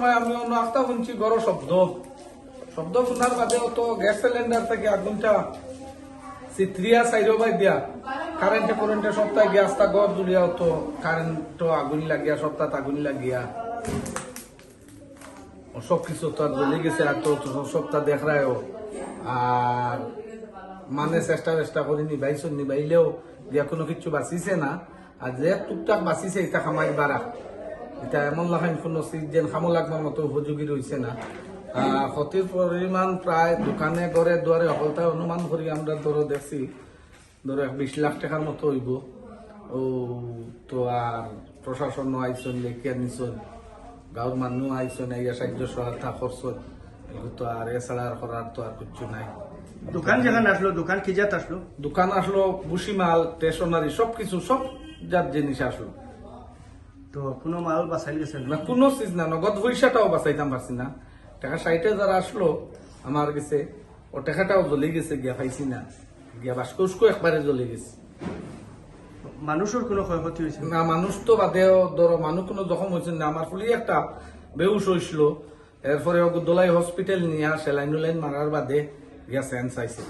সময় আমি অন্য আস্তা শুনছি গড় শব্দ। শব্দ শোনার বাদেও তো গ্যাস সিলিন্ডার থেকে আগুনটা চিত্রিয়া সাইডও বাই দিয়া কারেন্টে কারেন্টে সপ্তাহে গ্যাসটা গড় জুড়িয়াও তো কারেন্ট আগুন লাগিয়া, সপ্তাহ আগুন লাগিয়া। সব কিছু তো আর জ্বলে গেছে, আর তো সপ্তাহ দেখ রায়ও আর মানে চেষ্টা চেষ্টা করে নিবাইছ, নিবাইলেও দিয়া কোনো কিছু বাঁচিছে না। আর যে টুকটাক বাঁচিছে এটা খামাই বাড়া এটা এমন লাগাই কোনো যেন খামো লাগবার মতো উপযোগী রয়েছে না। ক্ষতির পরিমাণ প্রায় দোকানে ঘরে দুয়ারে সকলটা অনুমান করি আমরা ধরো দেখছি ধরো বিশ লাখ টাকার মতো হইব। ও তো আর প্রশাসন আইসন লেখিয়া নিছন গাঁৱৰ মানুহ আইসন এই সাহায্য সহায়তা করছন তো আর এছাড়া আর করার তো আর কিছু নাই। দোকান যেখানে আসলো দোকান কি জাত আসলো? দোকান আসলো বুসিমাল স্টেশনারি সব কিছু সব যার জিনিস আসলো। তো কোনো মাল বাঁচাই গেছে না কোনো চিজ না নগদ পয়সাটাও বাঁচাইতাম পারছি না। টাকা সাইটে যারা আসলো আমার গেছে ও টাকাটাও জ্বলে গেছে গিয়া পাইছি না। গিয়া বাস্কো উস্কো একবারে জ্বলে গেছে। মানুষের কোনো ক্ষয়ক্ষতি হয়েছে? না মানুষ তো বাদেও ধরো মানুষ কোনো জখম হয়েছে না। আমার ফুলি একটা বেউস হয়েছিল। এরপরে ওকে দোলাই হসপিটাল নিয়ে সেলাইন উলাইন মারার বাদে গিয়া সেন্স আইছে।